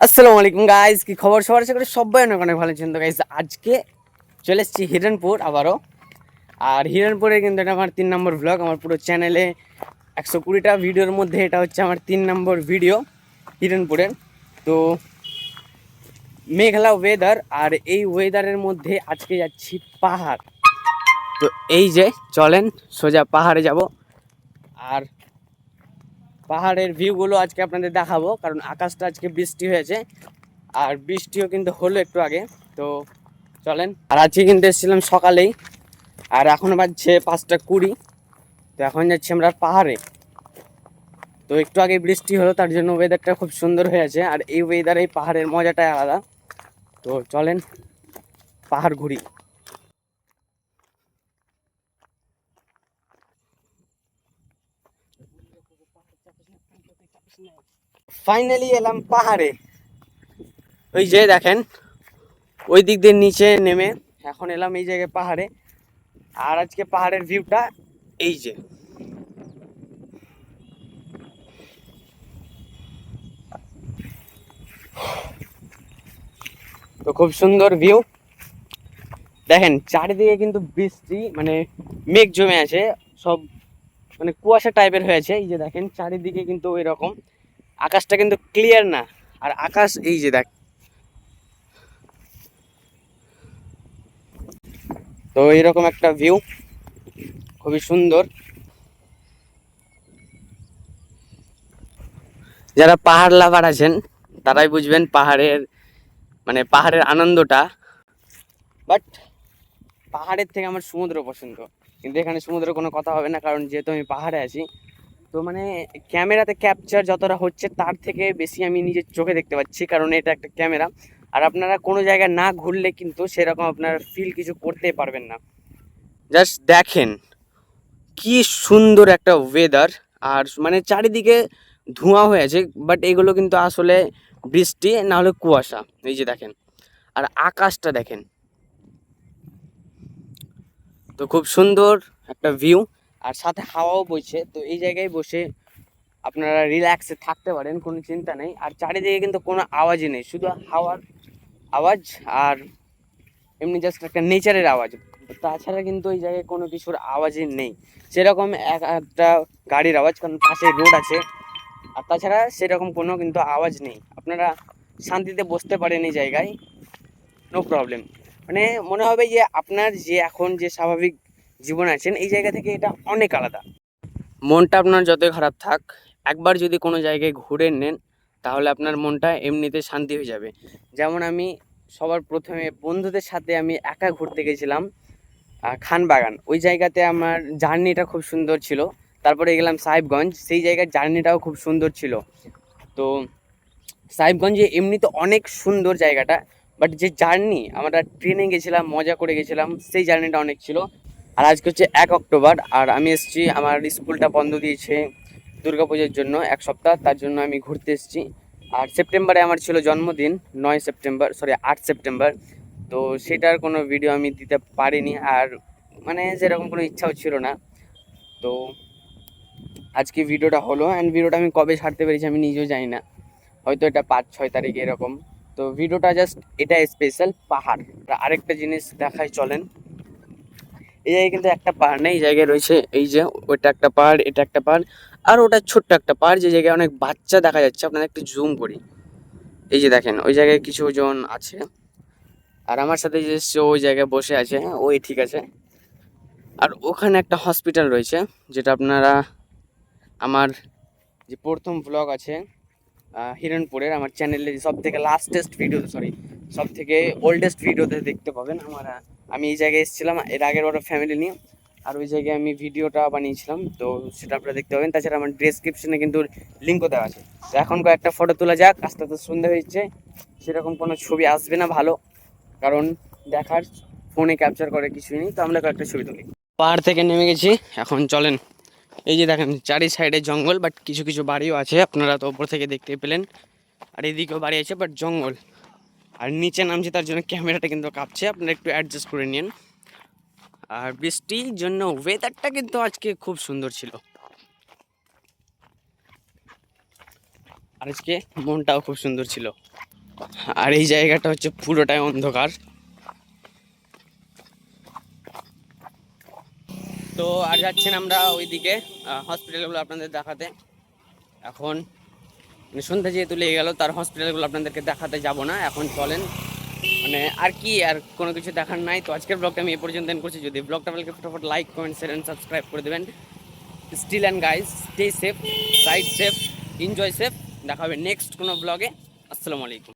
আসসালামু আলাইকুম গাইজ কি খবর? সবার আশা করি সবাই অনেক অনেক ভালো আছেন। তো গাইজ আজকে চলে এসেছি হিরণপুর আবারও। আর হিরণপুরে কিন্তু এটা আমার তিন নম্বর ব্লগ আমার পুরো চ্যানেলে একশো কুড়িটা ভিডিওর মধ্যে এটা হচ্ছে আমার তিন নম্বর ভিডিও হিরণপুরের। তো, মেঘলা ওয়েদার আর এই ওয়েদারের মধ্যে আজকে যাচ্ছি পাহাড়। তো, এই যে, চলেন, সোজা পাহাড়ে যাব। আর পাহাড়ের ভিউগুলো আজকে আপনাদের দেখাবো, কারণ আকাশটা আজকে বৃষ্টি হয়েছে, আর বৃষ্টিও কিন্তু হলো একটু আগে, তো চলেন। আর আজকে কিন্তু এসেছিলাম সকালেই, আর এখন বাজছে পাঁচটা কুড়ি, তো এখন যাচ্ছি আমরা পাহাড়ে। তো একটু আগে বৃষ্টি হলো, তার জন্য ওয়েদারটা খুব সুন্দর হয়েছে, আর এই ওয়েদারে এই পাহাড়ের মজাটাই আলাদা। তো চলেন, পাহাড় ঘুরি। ফাইনালি এলাম পাহাড়ে। ওই যে দেখেন, ওই দিক দিয়ে নিচে নেমে এখন এলাম এই জায়গায় পাহাড়ে। আর আজকে পাহাড়ের ভিউটা এই যে। তো খুব সুন্দর ভিউ দেখেন, চারিদিকে কিন্তু বৃষ্টি মানে মেঘ জমে আছে, সব মানে কুয়াশা টাইপের হয়েছে, এই যে দেখেন, চারিদিকে কিন্তু এরকম আকাশটা কিন্তু ক্লিয়ার না, আর আকাশ এই যে দেখ। তো এইরকম একটা ভিউ খুবই সুন্দর। যারা পাহাড় লাভার আছেন, তারাই বুঝবেন পাহাড়ের মানে পাহাড়ের আনন্দটা। বাট পাহাড়ের থেকে আমার সমুদ্র পছন্দ। কিন্তু এখানে সমুদ্র কোনো কথা হবে না, কারণ যেহেতু আমি পাহাড়ে আছি। তো মানে ক্যামেরাতে ক্যাপচার যতটা হচ্ছে তার থেকে বেশি আমি নিজের চোখে দেখতে পাচ্ছি, কারণ এটা একটা ক্যামেরা। আর আপনারা কোনো জায়গায় না ঘুরলে কিন্তু সেরকম আপনারা ফিল কিছু করতে পারবেন না। জাস্ট দেখেন কি সুন্দর একটা ওয়েদার আর মানে চারিদিকে ধোঁয়া হয়ে আছে বাট এগুলো কিন্তু আসলে বৃষ্টি না হলে কুয়াশা। এই যে দেখেন। আর আকাশটা দেখেন তো খুব সুন্দর একটা ভিউ আর সাথে হাওয়াও বইছে। তো এই জায়গায় বসে আপনারা রিল্যাক্সে থাকতে পারেন, কোনো চিন্তা নেই। আর চারিদিকে কিন্তু কোনো আওয়াজই নেই, শুধু হাওয়ার আওয়াজ আর এমনি জাস্ট একটা নেচারের আওয়াজ। তাছাড়া কিন্তু এই জায়গায় কোনো কিছুর আওয়াজই নেই। সেরকম এক, একটা গাড়ির আওয়াজ, কারণ পাশে রোড আছে। আর তাছাড়া সেরকম কোনো কিন্তু আওয়াজ নেই। আপনারা শান্তিতে বসতে পারেন এই জায়গায়। নো প্রবলেম মানে মনে হবে যে আপনার যে এখন যে স্বাভাবিক জীবন আছেন, এই জায়গা থেকে এটা অনেক আলাদা। মনটা আপনার যতই খারাপ থাক, একবার যদি কোনো জায়গায় ঘুরে নেন, তাহলে আপনার মনটা এমনিতে শান্তি হয়ে যাবে। যেমন আমি সবার প্রথমে বন্ধুদের সাথে আমি একা ঘুরতে গেছিলাম খানবাগান। ওই জায়গাতে আমার জার্নিটা খুব সুন্দর ছিল। তারপরে গেলাম সাহেবগঞ্জ। সেই জায়গার জার্নিটাও খুব সুন্দর ছিল। তো সাহেবগঞ্জে এমনি তো অনেক সুন্দর জায়গাটা। বাট যে জার্নি, আমরা ট্রেনে গেছিলাম, মজা করে গেছিলাম, সেই জার্নিটা অনেক ছিল। আর আজকে হচ্ছে এক অক্টোবর, আর আমি এসেছি, আমার স্কুলটা বন্ধ দিয়েছে দুর্গাপুজোর জন্য এক সপ্তাহ, তার জন্য আমি ঘুরতে এসেছি। আর সেপ্টেম্বরে আমার ছিল জন্মদিন, নয় সেপ্টেম্বর সরি আট সেপ্টেম্বর। তো সেটার কোনো ভিডিও আমি দিতে পারিনি, আর মানে সেরকম কোনো ইচ্ছাও ছিল না। তো আজকে ভিডিওটা হলো অ্যান্ড ভিডিওটা আমি কবে ছাড়তে পেরেছি আমি নিজেও জানি না। হয়তো এটা পাঁচ, ছয় তারিখ এরকম। তো ভিডিওটা জাস্ট এটা স্পেশাল পাহাড়। আর আরেকটা জিনিস দেখাই চলেন। এই জায়গায় কিন্তু একটা পাহাড় নেই, এই জায়গায় রয়েছে এই যে ওইটা একটা পাহাড়, এটা একটা পাহাড়, আর ওটা ছোট্ট একটা পাহাড়, যে জায়গায় অনেক বাচ্চা দেখা যাচ্ছে। আপনাদের একটু জুম করি। এই যে দেখেন, ওই জায়গায় কিছু জন আছে। আর আমার সাথে যে ওই জায়গায় বসে আছে। ওই ঠিক আছে। আর ওখানে একটা হসপিটাল রয়েছে, যেটা আপনারা আমার যে প্রথম ব্লগ আছে হিরণপুরের আমার চ্যানেলে সব থেকে লাস্টেস্ট ভিডিও সরি সব থেকে ওল্ডেস্ট ভিডিওতে দেখতে পাবেন আমার আমি এই জায়গায় এসেছিলাম, এর আগের বড় ফ্যামিলি নিয়ে, আর ওই জায়গায় আমি ভিডিওটা বানিয়েছিলাম, তো সেটা আপনারা দেখতে পাবেন। তাছাড়া আমার ডেসক্রিপশনে কিন্তু লিঙ্কও দেওয়া আছে। তো এখন কয়েকটা ফটো তোলা যাক, আস্তে আস্তে সন্ধ্যা হয়েছে সেরকম কোনো ছবি আসবে না ভালো, কারণ দেখার ফোনে ক্যাপচার করে কিছুই নেই, তো আমরা কয়েকটা ছবি তুলি। পাহাড় থেকে নেমে গেছি, এখন চলেন। এই যে দেখেন, চারি সাইডে জঙ্গল বাট কিছু কিছু বাড়িও আছে, আপনারা তো ওপর থেকে দেখতে পেলেন। আর এদিকেও বাড়ি আছে বাট জঙ্গল। আর নিচে নামছে, তার জন্য ক্যামেরাটা কিন্তু কাঁপছে, আপনারা একটু অ্যাডজাস্ট করে নিন। আর বৃষ্টির জন্য ওয়েদারটা কিন্তু আজকে খুব সুন্দর ছিল। আর আজকে মনটাও খুব সুন্দর ছিল। আর এই জায়গাটা হচ্ছে পুরোটাই অন্ধকার। তো আর যাচ্ছেন আমরা ওইদিকে হসপিটালগুলো আপনাদের দেখাতে। এখন মানে সন্ধ্যা যেহেতু লেগে গেল, তার হসপিটালগুলো আপনাদেরকে দেখাতে যাব না। এখন চলেন। মানে আর কি, আর কোনো কিছু দেখার নাই। তো আজকের ব্লগটা আমি এ পর্যন্ত করছি। যদি ব্লগটা ভালো ফটোফট like comment share and subscribe করে দেবেন। Still and guys stay safe ride safe enjoy safe দেখা হবে নেক্সট কোনো ব্লগে আসসালামু আলাইকুম।